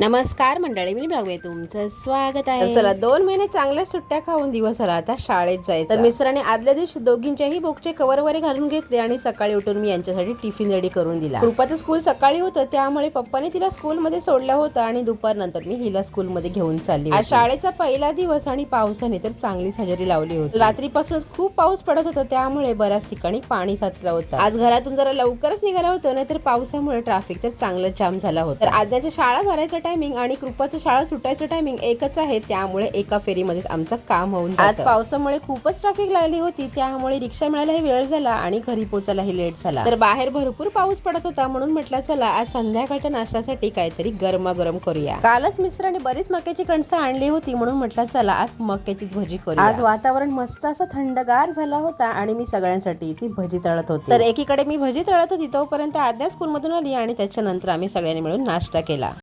नमस्कार मंडळी मी ब्लॉग तुमचं स्वागत आहे. तर चला दोन महिने चांगल्या सुट्ट्या खाऊन दिवस आला. आता शाळेत जायचं. तर मिस्टरांनी आदल्या दिवशी दोघींच्याही बुकचे कवर वगैरे घालून घेतले आणि सकाळी उठून मी यांच्यासाठी टिफिन रेडी करून दिला. कृपाचं स्कूल सकाळी होतं त्यामुळे पप्पाने तिला स्कूलमध्ये सोडलं होतं आणि दुपारनंतर मी हिला स्कूलमध्ये घेऊन चालली आज शाळेचा पहिला दिवस आणि पावसाने तर चांगलीच हजेरी लावली होती. रात्रीपासूनच खूप पाऊस पडत होता त्यामुळे बऱ्याच ठिकाणी पाणी साचलं होतं. आज घरातून जरा लवकरच निघालं होतं नाहीतर पावसामुळे ट्रॅफिक तर चांगलं जाम झाला होता. तर आद्याच्या शाळा भरायचं टायमिंग आणि कृपाचं शाळा सुटायचं टायमिंग एकच आहे. त्यामुळे एका फेरीमध्येच आमचं काम होऊन. आज पावसामुळे खूपच ट्रॅफिक लागली होती. त्यामुळे रिक्षा मिळायलाही वेळ झाला आणि घरी पोचायलाही लेट झाला. तर बाहेर भरपूर पाऊस पडत होता म्हणून म्हटलं चला आज संध्याकाळच्या नाश्त्यासाठी काहीतरी गरमागरम करूया. कालच मिस्टरांनी बरीच मक्याची कणसं आणली होती म्हणून म्हटलं चला आज मक्याचीच भजी करूया. आज वातावरण मस्त असं थंडगार झाला होता आणि मी सगळ्यांसाठी ती भजी तळत होती. तर एकीकडे मी भजी तळत होती तोपर्यंत आज्ञा स्कूलमधून आली आणि त्याच्यानंतर आम्ही सगळ्यांनी मिळून नाश्ता केला.